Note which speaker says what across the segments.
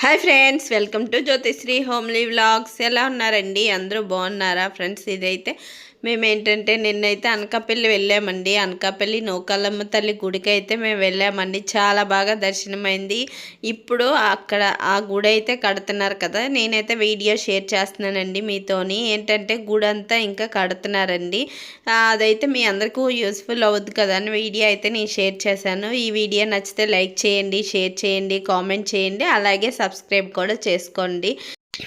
Speaker 1: Hi friends welcome to Jyothisri homely vlogs. ఎలా ఉన్నారండి? అందరూ బాగున్నారా? ఫ్రెండ్స్ ఇదైతే మేమేంటంటే నిన్నైతే అనకాపల్లి వెళ్ళామండి. అనకాపల్లి నౌకాలమ్మ తల్లి గుడికి అయితే మేము వెళ్ళామండి. చాలా బాగా దర్శనమైంది. ఇప్పుడు అక్కడ ఆ గుడి అయితే కడుతున్నారు కదా నేనైతే వీడియో షేర్ చేస్తున్నానండి మీతోని. ఏంటంటే గుడి అంతా ఇంకా కడుతున్నారండి. అదైతే మీ అందరికీ యూస్ఫుల్ అవుద్ది కదా అని వీడియో అయితే నేను షేర్ చేశాను. ఈ వీడియో నచ్చితే లైక్ చేయండి షేర్ చేయండి కామెంట్ చేయండి. అలాగే సబ్స్క్రైబ్ కూడా చేసుకోండి.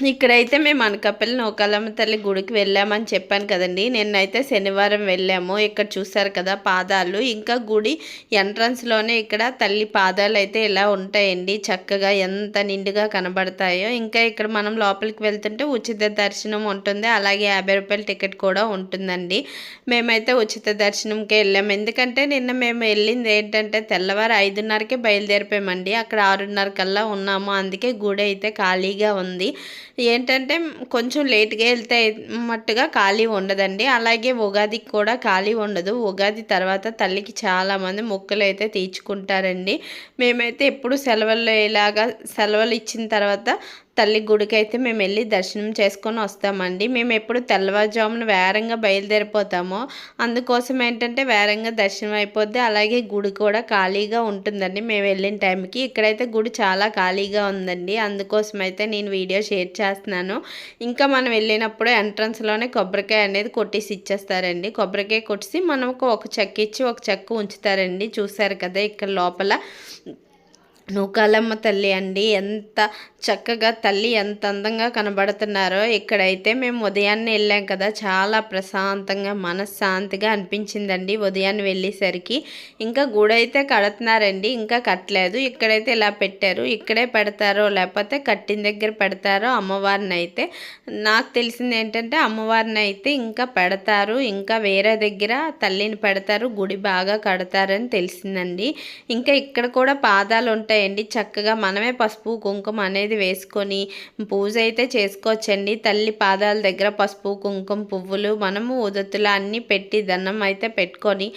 Speaker 1: ఇక్కడైతే మేము అనకాపల్లి నౌకాలమ్మ తల్లి గుడికి వెళ్ళామని చెప్పాను కదండి. నిన్నైతే శనివారం వెళ్ళాము. ఇక్కడ చూసారు కదా పాదాలు. ఇంకా గుడి ఎంట్రన్స్లోనే ఇక్కడ తల్లి పాదాలు అయితే ఇలా ఉంటాయండి. చక్కగా ఎంత నిండుగా కనబడతాయో. ఇంకా ఇక్కడ మనం లోపలికి వెళ్తుంటే ఉచిత దర్శనం ఉంటుంది. అలాగే యాభై రూపాయల టికెట్ కూడా ఉంటుందండి. మేమైతే ఉచిత దర్శనంకి వెళ్ళాము ఎందుకంటే నిన్న మేము వెళ్ళింది ఏంటంటే తెల్లవారు ఐదున్నరకే బయలుదేరిపోయామండి. అక్కడ ఆరున్నర కల్లా ఉన్నాము. అందుకే గుడి అయితే ఖాళీగా ఉంది. ఏంటంటే కొంచెం లేట్గా వెళ్తే మట్టుగా ఖాళీ ఉండదండి. అలాగే ఉగాదికి కూడా ఖాళీ ఉండదు. ఉగాది తర్వాత తల్లికి చాలామంది మొక్కలు అయితే తీర్చుకుంటారండి. మేమైతే ఎప్పుడు సెలవుల్లో ఇలాగా సెలవులు ఇచ్చిన తర్వాత తల్లి గుడికి అయితే మేము వెళ్ళి దర్శనం చేసుకొని వస్తామండి. మేము ఎప్పుడు తెల్లవారుజామున వేరంగా బయలుదేరిపోతామో. అందుకోసం ఏంటంటే వేరంగా దర్శనం అయిపోద్ది. అలాగే గుడి కూడా ఖాళీగా ఉంటుందండి. మేము వెళ్ళిన టైంకి ఇక్కడైతే గుడి చాలా ఖాళీగా ఉందండి. అందుకోసం అయితే నేను వీడియో షేర్ చేస్తున్నాను. ఇంకా మనం వెళ్ళినప్పుడు ఎంట్రన్స్లోనే కొబ్బరికాయ అనేది కొట్టేసి ఇచ్చేస్తారండి. కొబ్బరికాయ కొట్టేసి మనకు ఒక చెక్క ఇచ్చి ఒక చెక్క ఉంచుతారండి. చూసారు కదా ఇక్కడ లోపల. నూకాలమ్మ తల్లి అండి. ఎంత చక్కగా తల్లి ఎంత అందంగా కనబడుతున్నారో. ఇక్కడైతే మేము ఉదయాన్నే వెళ్ళాం కదా. చాలా ప్రశాంతంగా మనశ్శాంతిగా అనిపించిందండి ఉదయాన్నే వెళ్ళేసరికి. ఇంకా గుడి అయితే కడుతున్నారండి. ఇంకా కట్టలేదు. ఇక్కడైతే ఇలా పెట్టారు. ఇక్కడే పెడతారో లేకపోతే కట్టిన దగ్గర పెడతారో అమ్మవారిని అయితే. నాకు తెలిసింది ఏంటంటే అమ్మవారిని అయితే ఇంకా పెడతారు. ఇంకా వేరే దగ్గర తల్లిని పెడతారు. గుడి బాగా కడతారని తెలిసిందండి. ఇంకా ఇక్కడ కూడా పాదాలు ఉంటాయి ఉంటాయండి చక్కగా మనమే పసుపు కుంకుమ అనేది వేసుకొని పూజ అయితే చేసుకోవచ్చండి. తల్లి పాదాల దగ్గర పసుపు కుంకుమ పువ్వులు మనము ఉదత్తులు అన్నీ పెట్టి దండం అయితే పెట్టుకొని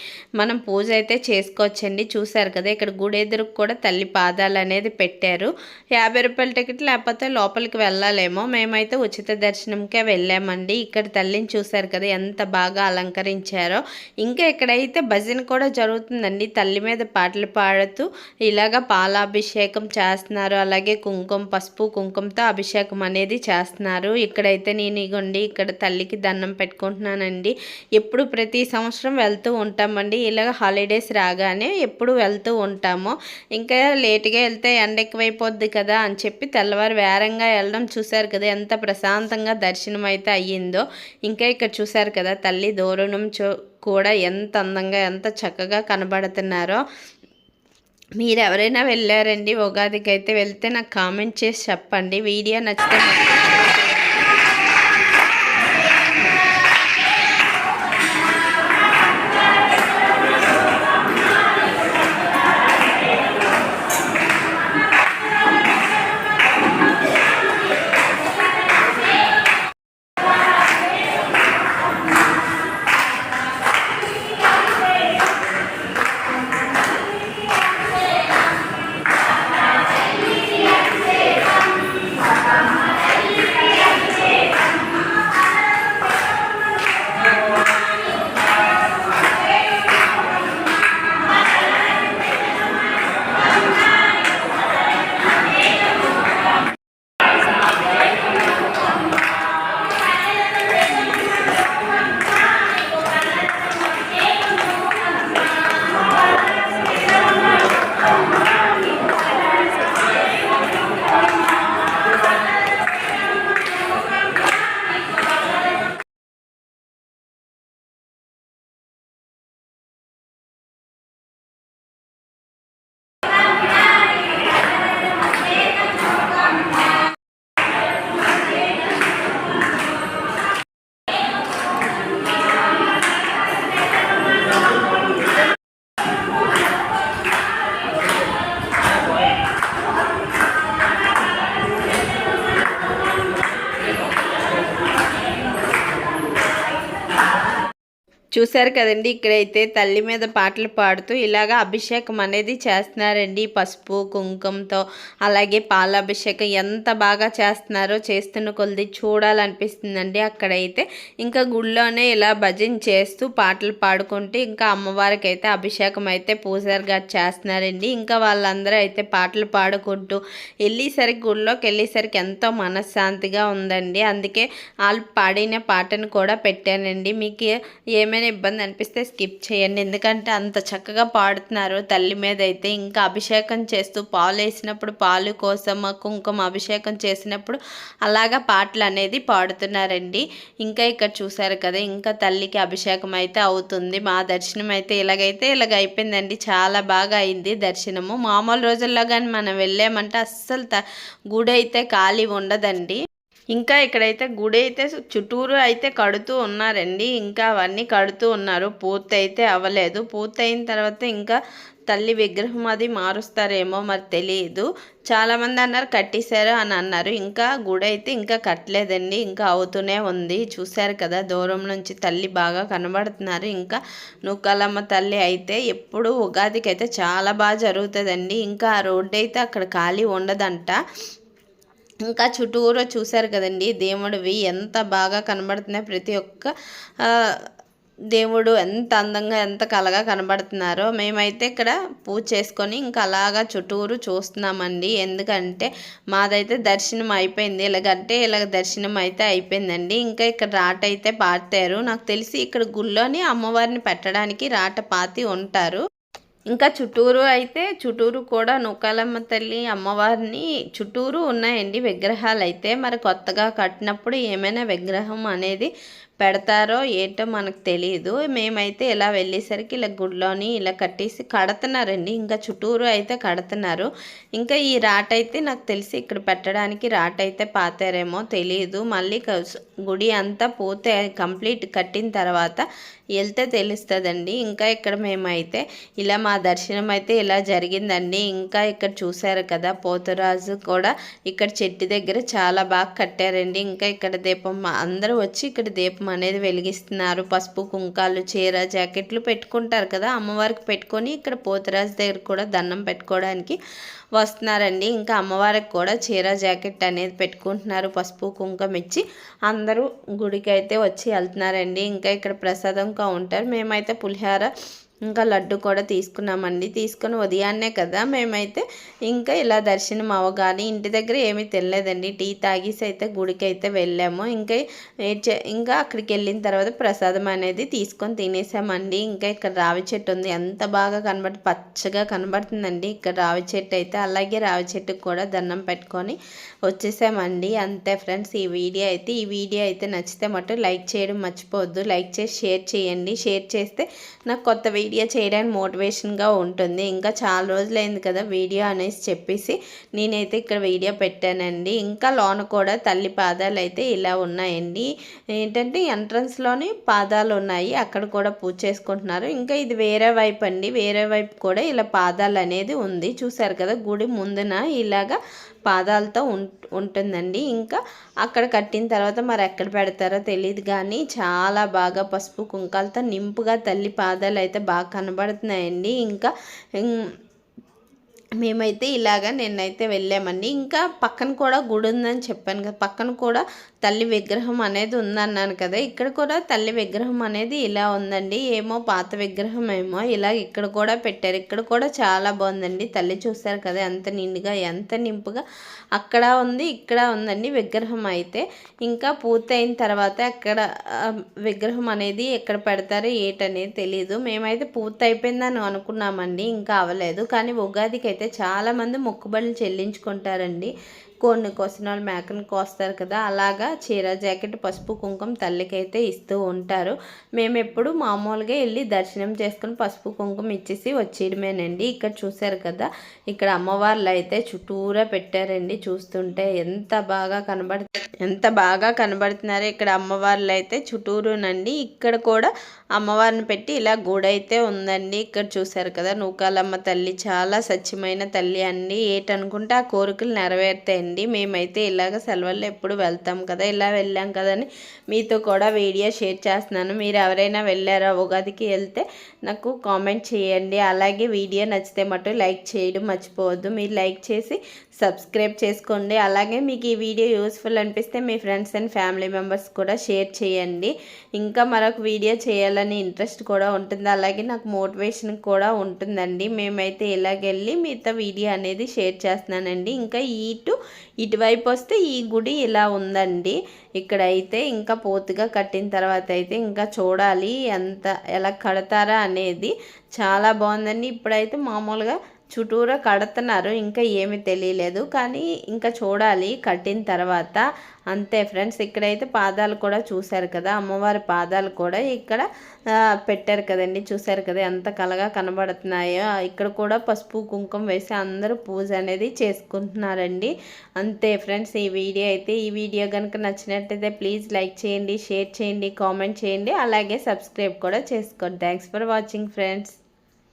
Speaker 1: మనం పూజ అయితే చేసుకోవచ్చండి. చూసారు కదా ఇక్కడ గుడి ఎదురుకు కూడా తల్లి పాదాలు అనేది పెట్టారు. యాభై రూపాయల టికెట్ లేకపోతే లోపలికి వెళ్ళాలేమో. మేమైతే ఉచిత దర్శనంకే వెళ్ళామండి. ఇక్కడ తల్లిని చూసారు కదా ఎంత బాగా అలంకరించారో. ఇంకా ఇక్కడైతే భజన కూడా జరుగుతుందండి తల్లి మీద పాటలు పాడుతూ ఇలాగ అభిషేకం చేస్తున్నారు. అలాగే కుంకుమ పసుపు కుంకుమతో అభిషేకం అనేది చేస్తున్నారు. ఇక్కడైతే నేను ఇగోండి ఇక్కడ తల్లికి దండం పెట్టుకుంటున్నానండి. ఎప్పుడు ప్రతి సంవత్సరం వెళ్తూ ఉంటామండి. ఇలాగ హాలిడేస్ రాగానే ఎప్పుడు వెళ్తూ ఉంటాము. ఇంకా లేట్గా వెళ్తే ఎండ ఎక్కువైపోద్ది కదా అని చెప్పి తెల్లవారు వేరంగా వెళ్ళడం చూశారు కదా ఎంత ప్రశాంతంగా దర్శనం అయితే అయ్యిందో. ఇంకా ఇక్కడ చూశారు కదా తల్లి దూరణం చూ కూడా ఎంత అందంగా ఎంత చక్కగా కనబడుతున్నారో. మీరు ఎవరైనా వెళ్ళారండి ఉగాదికి అయితే వెళ్తే నాకు కామెంట్ చేసి చెప్పండి. వీడియో నచ్చితే చూశారు కదండి ఇక్కడైతే తల్లి మీద పాటలు పాడుతూ ఇలాగ అభిషేకం అనేది చేస్తున్నారండి. పసుపు కుంకుమతో అలాగే పాలాభిషేకం ఎంత బాగా చేస్తున్నారో చేస్తున్న కొద్ది చూడాలనిపిస్తుందండి అక్కడైతే. ఇంకా గుళ్ళోనే ఇలా భజన చేస్తూ పాటలు పాడుకుంటూ ఇంకా అమ్మవారికి అయితే అభిషేకం అయితే పూజారి గారు చేస్తున్నారండి. ఇంకా వాళ్ళందరూ అయితే పాటలు పాడుకుంటూ వెళ్ళేసరికి గుళ్ళోకి వెళ్ళేసరికి ఎంతో మనశ్శాంతిగా ఉందండి. అందుకే వాళ్ళు పాడిన పాటను కూడా పెట్టానండి. మీకు ఏమైనా ఏమైనా ఇబ్బంది అనిపిస్తే స్కిప్ చేయండి. ఎందుకంటే అంత చక్కగా పాడుతున్నారు తల్లి మీద అయితే. ఇంకా అభిషేకం చేస్తూ పాలు వేసినప్పుడు పాలు కోసం కుంకుమ అభిషేకం చేసినప్పుడు అలాగా పాటలు అనేది పాడుతున్నారండి. ఇంకా ఇక్కడ చూసారు కదా ఇంకా తల్లికి అభిషేకం అయితే అవుతుంది. మా దర్శనం అయితే ఇలాగైతే ఇలాగ అయిపోయిందండి. చాలా బాగా అయింది దర్శనము. మామూలు రోజుల్లో కానీ మనం వెళ్ళామంటే అస్సలు త గుడి అయితే ఖాళీ ఉండదండి. ఇంకా ఇక్కడైతే గుడి అయితే చుట్టూరు అయితే కడుతూ ఉన్నారండి ఇంకా అవన్నీ కడుతూ ఉన్నారు. పూర్తి అయితే అవ్వలేదు. పూర్తి అయిన తర్వాత ఇంకా తల్లి విగ్రహం అది మారుస్తారేమో మరి తెలియదు చాలామంది అన్నారు కట్టేశారు అని అన్నారు. ఇంకా గుడి అయితే ఇంకా కట్టలేదండి. ఇంకా అవుతూనే ఉంది. చూశారు కదా దూరం నుంచి తల్లి బాగా కనబడుతున్నారు. ఇంకా నూకాలమ్మ తల్లి అయితే ఎప్పుడు ఉగాదికి అయితే చాలా బాగా జరుగుతుందండి. ఇంకా ఆ రోడ్డు అయితే అక్కడ ఖాళీ ఉండదంట. ఇంకా చుట్టూరు చూశారు కదండి. దేవుడివి ఎంత బాగా కనబడుతున్నాయి ప్రతి ఒక్క దేవుడు ఎంత అందంగా ఎంత కలగా కనబడుతున్నారో మేమైతే ఇక్కడ పూజ చేసుకొని ఇంకా అలాగా చుట్టూరు చూస్తున్నామండి. ఎందుకంటే మాదైతే దర్శనం అయిపోయింది. ఇలాగంటే ఇలాగ దర్శనం అయితే అయిపోయిందండి. ఇంకా ఇక్కడ రాట అయితే పాతారు. నాకు తెలిసి ఇక్కడ గుళ్ళోని అమ్మవారిని పెట్టడానికి రాట పాతి ఉంటారు. ఇంకా చుట్టూరు అయితే చుట్టూరు కూడా నూకాలమ్మ తల్లి అమ్మవారిని చుట్టూరు ఉన్నాయండి విగ్రహాలు. అయితే మరి కొత్తగా కట్టినప్పుడు ఏమైనా విగ్రహం అనేది పెడతారో ఏంటో మనకు తెలియదు మేమైతే ఇలా వెళ్ళేసరికి ఇలా గుడిలోని ఇలా కట్టేసి కడుతున్నారండి. ఇంకా చుట్టూరు అయితే కడుతున్నారు. ఇంకా ఈ రాట అయితే నాకు తెలిసి ఇక్కడ పెట్టడానికి రాటైతే అయితే పాతారేమో తెలియదు మళ్ళీ గుడి అంతా పోతే కంప్లీట్ కట్టిన తర్వాత వెళ్తే తెలుస్తుందండి. ఇంకా ఇక్కడ మేమైతే ఇలా మా దర్శనం అయితే ఇలా జరిగిందండి. ఇంకా ఇక్కడ చూశారు కదా పోతురాజు కూడా ఇక్కడ చెట్టు దగ్గర చాలా బాగా కట్టారండి. ఇంకా ఇక్కడ దీపం అందరూ వచ్చి ఇక్కడ దీపం దీపం అనేది వెలిగిస్తున్నారు. పసుపు కుంకాలు చీర జాకెట్లు పెట్టుకుంటారు కదా. అమ్మవారికి పెట్టుకొని ఇక్కడ పోతరాజు దగ్గర కూడా దండం పెట్టుకోవడానికి వస్తున్నారండి. ఇంకా అమ్మవారికి కూడా చీర జాకెట్ అనేది పెట్టుకుంటున్నారు. పసుపు కుంకం ఇచ్చి అందరూ గుడికి అయితే వచ్చి వెళ్తున్నారండి. ఇంకా ఇక్కడ ప్రసాదం కౌంటర్. మేమైతే పులిహార ఇంకా లడ్డు కూడా తీసుకున్నామండి. తీసుకుని ఉదయాన్నే కదా మేమైతే ఇంకా ఇలా దర్శనం అవ్వగానే ఇంటి దగ్గర ఏమీ తినలేదండి. టీ తాగేసి అయితే గుడికి అయితే వెళ్ళాము. ఇంకా ఇంకా అక్కడికి వెళ్ళిన తర్వాత ప్రసాదం అనేది తీసుకొని తినేసామండి. ఇంకా ఇక్కడ రావి చెట్టు ఉంది. ఎంత బాగా కనబడి పచ్చగా కనబడుతుందండి. ఇక్కడ రావి చెట్టు అయితే అలాగే రావి చెట్టుకు కూడా దండం పెట్టుకొని వచ్చేసామండి. అంతే ఫ్రెండ్స్ ఈ వీడియో అయితే ఈ వీడియో అయితే నచ్చితే మటు లైక్ చేయడం మర్చిపోవద్దు. లైక్ చేసి షేర్ చేయండి. షేర్ చేస్తే నాకు కొత్త వీడియో చేయడానికి మోటివేషన్గా ఉంటుంది. ఇంకా చాలా రోజులైంది కదా వీడియో అనేసి చెప్పేసి నేనైతే ఇక్కడ వీడియో పెట్టానండి. ఇంకా లోన కూడా తల్లి పాదాలు అయితే ఇలా ఉన్నాయండి. ఏంటంటే ఎంట్రన్స్లోని పాదాలు ఉన్నాయి. అక్కడ కూడా పూజ చేసుకుంటున్నారు. ఇంకా ఇది వేరే వైపు అండి. వేరే వైపు కూడా ఇలా పాదాలు అనేది ఉంది. చూసారు కదా గుడి ముందున ఇలాగా పాదాలతో ఉంటుందండి. ఇంకా అక్కడ కట్టిన తర్వాత మరి ఎక్కడ పెడతారో తెలియదు కానీ చాలా బాగా పసుపు కుంకాలతో నింపుగా తల్లి పాదాలు అయితే బాగా కనబడుతున్నాయండి. ఇంకా మేమైతే ఇలాగా నిన్నైతే వెళ్ళామండి. ఇంకా పక్కన కూడా గుడి ఉందని చెప్పాను కదా పక్కన కూడా తల్లి విగ్రహం అనేది ఉందన్నాను కదా ఇక్కడ కూడా తల్లి విగ్రహం అనేది ఇలా ఉందండి. ఏమో పాత విగ్రహం ఏమో ఇలా ఇక్కడ కూడా పెట్టారు. ఇక్కడ కూడా చాలా బాగుందండి. తల్లి చూస్తారు కదా ఎంత నిండుగా ఎంత నింపుగా. అక్కడ ఉంది ఇక్కడ ఉందండి విగ్రహం అయితే. ఇంకా పూర్తయిన తర్వాత అక్కడ విగ్రహం అనేది ఎక్కడ పెడతారో ఏటనేది తెలియదు మేమైతే పూర్తి అయిపోయిందని అనుకున్నామండి ఇంకా అవ్వలేదు. కానీ ఉగాదికి అయితే చాలామంది మొక్కుబడులు చెల్లించుకుంటారండి. కొన్ని కోసిన వాళ్ళు మేకను కోస్తారు కదా అలాగా చీర జాకెట్ పసుపు కుంకుమ తల్లికైతే ఇస్తూ ఉంటారు. మేము ఎప్పుడు మామూలుగా వెళ్ళి దర్శనం చేసుకుని పసుపు కుంకుమ ఇచ్చేసి వచ్చేయడమేనండి. ఇక్కడ చూశారు కదా ఇక్కడ అమ్మవార్లు అయితే చుట్టూరా పెట్టారండి. చూస్తుంటే ఎంత బాగా కనబడు ఎంత బాగా కనబడుతున్నారు ఇక్కడ అమ్మవార్లు అయితే చుట్టూరునండి. ఇక్కడ కూడా అమ్మవారిని పెట్టి ఇలా గుడి అయితే ఉందండి. ఇక్కడ చూశారు కదా నూకాలమ్మ తల్లి చాలా సత్యమైన తల్లి అండి ఏటనుకుంటే ఆ కోరికలు నెరవేరుతాయండి. మేమైతే ఇలాగ సెలవుల్లో ఎప్పుడు వెళ్తాం కదా ఇలా వెళ్ళాం కదని మీతో కూడా వీడియో షేర్ చేస్తున్నాను. మీరు ఎవరైనా వెళ్ళారా ఉగాదికి వెళ్తే నాకు కామెంట్ చేయండి. అలాగే వీడియో నచ్చితే మటు లైక్ చేయడం మర్చిపోవద్దు. మీరు లైక్ చేసి సబ్స్క్రైబ్ చేసుకోండి. అలాగే మీకు ఈ వీడియో యూస్ఫుల్ అనిపిస్తే మీ ఫ్రెండ్స్ అండ్ ఫ్యామిలీ మెంబర్స్ కూడా షేర్ చేయండి. ఇంకా మరొక వీడియో చేయాలని ఇంట్రెస్ట్ కూడా ఉంటుంది. అలాగే నాకు మోటివేషన్ కూడా ఉంటుందండి. మేమైతే ఇలాగెళ్ళి మీతో వీడియో అనేది షేర్ చేస్తున్నానండి. ఇంకా ఇటు ఇటువైపు వస్తే ఈ గుడి ఇలా ఉందండి. ఇక్కడ అయితే ఇంకా పూర్తిగా కట్టిన తర్వాత అయితే ఇంకా చూడాలి ఎంత ఎలా కడతారా అనేది. చాలా బాగుందండి. ఇప్పుడైతే మామూలుగా చుట్టూరా కడుతున్నారు ఇంకా ఏమీ తెలియలేదు. కానీ ఇంకా చూడాలి కట్టిన తర్వాత. అంతే ఫ్రెండ్స్ ఇక్కడైతే పాదాలు కూడా చూశారు కదా అమ్మవారి పాదాలు కూడా ఇక్కడ పెట్టారు కదండి చూశారు కదా ఎంత కలగా కనబడుతున్నాయో. ఇక్కడ కూడా పసుపు కుంకుమ వేసి అందరూ పూజ అనేది చేసుకుంటున్నారండి. అంతే ఫ్రెండ్స్ ఈ వీడియో అయితే ఈ వీడియో కనుక నచ్చినట్టయితే ప్లీజ్ లైక్ చేయండి షేర్ చేయండి కామెంట్ చేయండి అలాగే సబ్స్క్రైబ్ కూడా చేసుకోండి. Thanks for watching friends.